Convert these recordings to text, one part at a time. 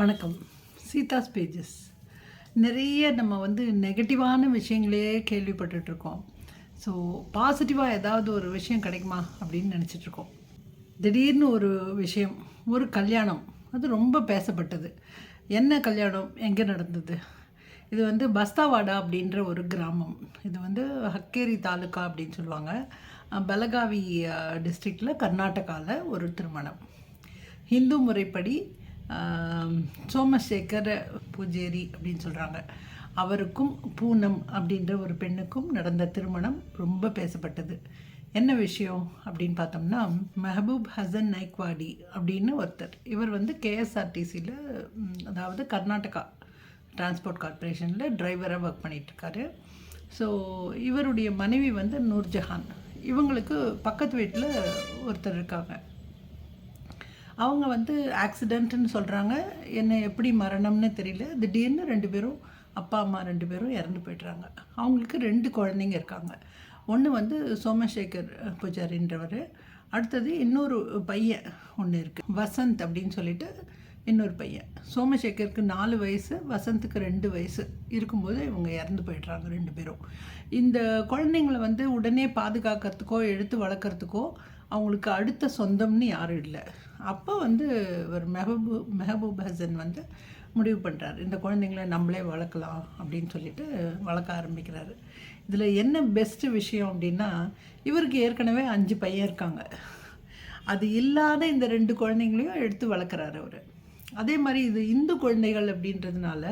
வணக்கம். சீதாஸ் பேஜஸ் நிறைய நம்ம வந்து நெகட்டிவான விஷயங்களையே கேள்விப்பட்டுட்ருக்கோம். ஸோ பாசிட்டிவாக ஏதாவது ஒரு விஷயம் கிடைக்குமா அப்படின்னு நினச்சிட்ருக்கோம். திடீர்னு ஒரு விஷயம் ஒரு கல்யாணம் அது ரொம்ப பேசப்பட்டது. என்ன கல்யாணம்? எங்கே நடந்தது? இது வந்து பஸ்தாவாடா அப்படின்ற ஒரு கிராமம். இது வந்து ஹக்கேரி தாலுக்கா அப்படின்னு சொல்லுவாங்க. பெலகாவி டிஸ்ட்ரிக்டில் கர்நாடகாவில் ஒரு திருமணம். ஹிந்து முறைப்படி சோமசேகர பூஜேரி அப்படின்னு சொல்கிறாங்க அவருக்கும் பூனம் அப்படின்ற ஒரு பெண்ணுக்கும் நடந்த திருமணம் ரொம்ப பேசப்பட்டது. என்ன விஷயம் அப்படின்னு பார்த்தோம்னா மெஹபூப் ஹசன் நைக்வாடி அப்படின்னு ஒருத்தர். இவர் வந்து கேஎஸ்ஆர்டிசியில் அதாவது கர்நாடகா டிரான்ஸ்போர்ட் கார்ப்பரேஷனில் டிரைவராக ஒர்க் பண்ணிகிட்ருக்காரு ஸோ இவருடைய மனைவி வந்து நூர்ஜஹான். இவங்களுக்கு பக்கத்து வீட்டில் ஒருத்தர் இருக்காங்க. அவங்க வந்து ஆக்சிடென்ட்னு சொல்கிறாங்க என்ன எப்படி மரணம்னு தெரியல. திடீர்னு ரெண்டு பேரும் அப்பா அம்மா ரெண்டு பேரும் இறந்து போய்ட்றாங்க. அவங்களுக்கு ரெண்டு குழந்தைங்க இருக்காங்க. ஒன்று வந்து சோமசேகர் பூஜாரின்றவர். அடுத்தது இன்னொரு பையன் ஒன்று இருக்குது வசந்த் அப்படின்னு சொல்லிட்டு இன்னொரு பையன். சோமசேகருக்கு நாலு வயசு வசந்துக்கு ரெண்டு வயசு இருக்கும்போது இவங்க இறந்து போயிடுறாங்க ரெண்டு பேரும். இந்த குழந்தைங்கள வந்து உடனே பாதுகாக்கிறதுக்கோ எடுத்து வளர்க்குறதுக்கோ அவங்களுக்கு அடுத்த சொந்தம்னு யாரும் இல்லை. அப்போ வந்து ஒரு மெஹபூ மெஹபூப் ஹசன் வந்து முடிவு பண்ணுறாரு இந்த குழந்தைங்கள நம்மளே வளர்க்கலாம் அப்படின்னு சொல்லிட்டு வளர்க்க ஆரம்பிக்கிறாரு. இதில் என்ன பெஸ்ட்டு விஷயம் அப்படின்னா இவருக்கு ஏற்கனவே அஞ்சு பையன் இருக்காங்க. அது இல்லாத இந்த ரெண்டு குழந்தைங்களையும் எடுத்து வளர்க்குறாரு அவர். அதே மாதிரி இது இந்து குழந்தைகள் அப்படின்றதுனால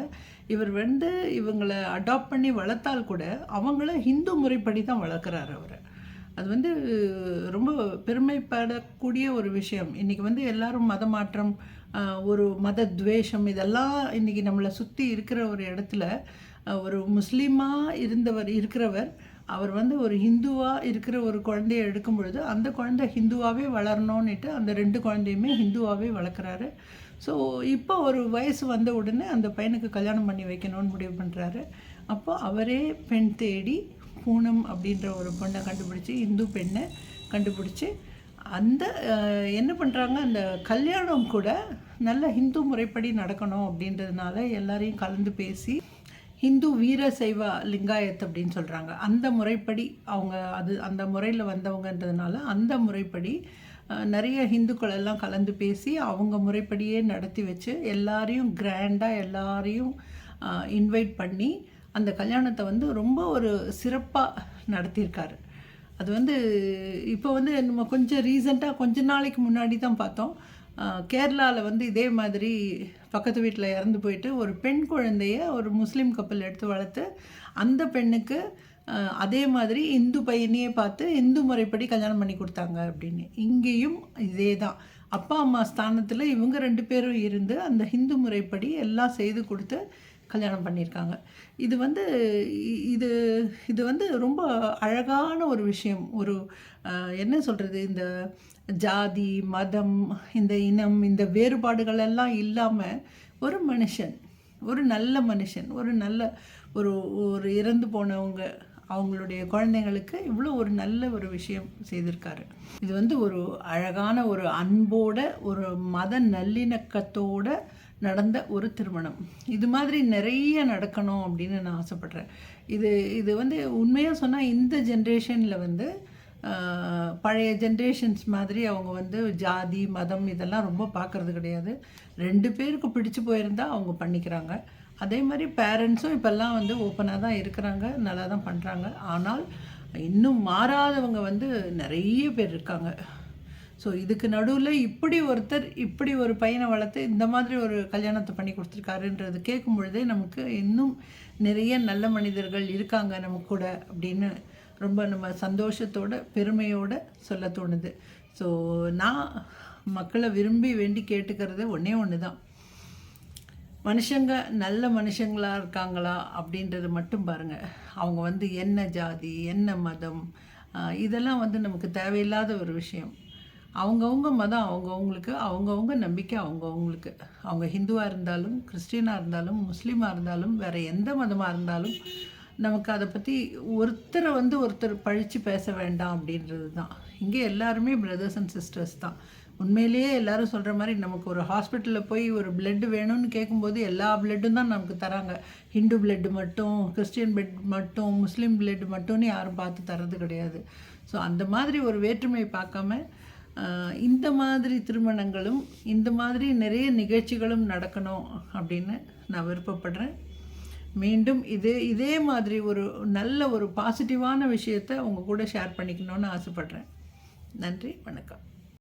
இவர் வந்து இவங்களை அடாப்ட் பண்ணி வளர்த்தால் கூட அவங்கள ஹிந்து முறைப்படி தான் வளர்க்குறாரு அவர். அது வந்து ரொம்ப பெருமைப்படக்கூடிய ஒரு விஷயம். இன்றைக்கி வந்து எல்லாரும் மத மாற்றம் ஒரு மத துவேஷம் இதெல்லாம் இன்றைக்கி நம்மளை சுற்றி இருக்கிற ஒரு இடத்துல ஒரு முஸ்லீமாக இருந்தவர் இருக்கிறவர் அவர் வந்து ஒரு ஹிந்துவாக இருக்கிற ஒரு குழந்தைய எடுக்கும் பொழுது அந்த குழந்தை ஹிந்துவாகவே வளரணும்னுட்டு அந்த ரெண்டு குழந்தையுமே ஹிந்துவாகவே வளர்க்குறாரு. ஸோ இப்போ ஒரு வயசு வந்த உடனே அந்த பையனுக்கு கல்யாணம் பண்ணி வைக்கணும்னு முடிவு பண்ணுறாரு அப்போ அவரே பெண் தேடி பூனம் அப்படின்ற ஒரு பொண்ணை கண்டுபிடிச்சி இந்து பெண்ணை கண்டுபிடிச்சி அந்த என்ன பண்ணுறாங்க அந்த கல்யாணம் கூட நல்ல ஹிந்து முறைப்படி நடக்கணும் அப்படின்றதுனால எல்லாரையும் கலந்து பேசி ஹிந்து வீர சைவ லிங்காயத் அப்படின்னு சொல்கிறாங்க அந்த முறைப்படி அவங்க அது அந்த முறையில் வந்தவங்கன்றதுனால அந்த முறைப்படி நிறைய ஹிந்துக்கள் எல்லாம் கலந்து பேசி அவங்க முறைப்படியே நடத்தி வச்சு எல்லாரையும் கிராண்டாக எல்லாரையும் இன்வைட் பண்ணி அந்த கல்யாணத்தை வந்து ரொம்ப ஒரு சிறப்பாக நடத்தியிருக்காரு. அது வந்து இப்போ வந்து நம்ம கொஞ்சம் ரீசெண்டாக கொஞ்ச நாளைக்கு முன்னாடி தான் பார்த்தோம். கேரளாவில் வந்து இதே மாதிரி பக்கத்து வீட்டில் இறந்து போயிட்டு ஒரு பெண் குழந்தைய ஒரு முஸ்லீம் கப்பல் எடுத்து வளர்த்து அந்த பெண்ணுக்கு அதே மாதிரி இந்து பையனையே பார்த்து இந்து முறைப்படி கல்யாணம் பண்ணி கொடுத்தாங்க அப்படின்னு. இங்கேயும் இதே தான். அப்பா அம்மா ஸ்தானத்தில் இவங்க ரெண்டு பேரும் இருந்து அந்த ஹிந்து முறைப்படி எல்லாம் செய்து கொடுத்து கல்யாணம் பண்ணியிருக்காங்க. இது வந்து இ- இது இது வந்து ரொம்ப அழகான ஒரு விஷயம். ஒரு என்ன சொல்கிறது இந்த ஜாதி மதம் இந்த இனம் இந்த வேறுபாடுகள் எல்லாம் இல்லாமல் ஒரு மனுஷன் ஒரு நல்ல மனுஷன் ஒரு நல்ல ஒரு ஒரு இறந்து போனவங்க அவங்களுடைய குழந்தைங்களுக்கு இவ்வளோ ஒரு நல்ல ஒரு விஷயம் செய்திருக்காரு. இது வந்து ஒரு அழகான ஒரு அன்போட ஒரு மத நல்லிணக்கத்தோட நடந்த ஒரு திருமணம். இது மாதிரி நிறைய நடக்கணும் அப்படின்னு நான் ஆசைப்பட்றேன். இது இது வந்து உண்மையாக சொன்னால் இந்த ஜென்ரேஷனில் வந்து பழைய ஜென்ரேஷன்ஸ் மாதிரி அவங்க வந்து ஜாதி மதம் இதெல்லாம் ரொம்ப பார்க்குறது கிடையாது. ரெண்டு பேருக்கு பிடிச்சு போயிருந்தால் அவங்க பண்ணிக்கிறாங்க. அதே மாதிரி பேரண்ட்ஸும் இப்போல்லாம் வந்து ஓப்பனாக தான் இருக்கிறாங்க நல்லா தான் பண்ணுறாங்க ஆனால் இன்னும் மாறாதவங்க வந்து நிறைய பேர் இருக்காங்க. ஸோ இதுக்கு நடுவில் இப்படி ஒருத்தர் இப்படி ஒரு பையனை வளர்த்து இந்த மாதிரி ஒரு கல்யாணத்தை பண்ணி கொடுத்துருக்காருன்றது கேட்கும் பொழுதே நமக்கு இன்னும் நிறைய நல்ல மனிதர்கள் இருக்காங்க நம்ம கூட அப்படின்னு ரொம்ப நம்ம சந்தோஷத்தோட பெருமையோட சொல்ல தோணுது. ஸோ நான் மக்களை விரும்பி வேண்டி கேட்டுக்கிறது ஒன்றே ஒன்று தான் மனுஷங்க நல்ல மனுஷங்களாக இருக்காங்களா அப்படின்றது மட்டும் பாருங்கள் அவங்க வந்து என்ன ஜாதி என்ன மதம் இதெல்லாம் வந்து நமக்கு தேவையில்லாத ஒரு விஷயம். அவங்கவுங்க மதம் அவங்கவுங்களுக்கு அவங்கவுங்க நம்பிக்கை அவங்கவுங்களுக்கு. அவங்க ஹிந்துவாக இருந்தாலும் கிறிஸ்டினாக இருந்தாலும் முஸ்லீமாக இருந்தாலும் வேறு எந்த மதமாக இருந்தாலும் நமக்கு அதை பற்றி ஒருத்தரை வந்து ஒருத்தர் பழித்து பேச வேண்டாம் அப்படின்றது தான் இங்கே எல்லாருமே பிரதர்ஸ் அண்ட் சிஸ்டர்ஸ் தான். உண்மையிலேயே எல்லாரும் சொல்கிற மாதிரி நமக்கு ஒரு ஹாஸ்பிட்டலில் போய் ஒரு பிளட்டு வேணும்னு கேட்கும்போது எல்லா பிளட்டும் தான் நமக்கு தராங்க. ஹிந்து பிளட்டு மட்டும் கிறிஸ்டியன் பிளட் மட்டும் முஸ்லீம் பிளட் மட்டும்னு யாரும் பார்த்து தர்றது கிடையாது. ஸோ அந்த மாதிரி ஒரு வேற்றுமை பார்க்காம இந்த மாதிரி திருமணங்களும் இந்த மாதிரி நிறைய நிகழ்ச்சிகளும் நடக்கணும் அப்படின்னு நான் விருப்பப்படுறேன். மீண்டும் இதே இதே மாதிரி ஒரு நல்ல ஒரு பாசிட்டிவான விஷயத்தை உங்கள் கூட ஷேர் பண்ணிக்கணும்னு ஆசைப்பட்றேன். நன்றி வணக்கம்.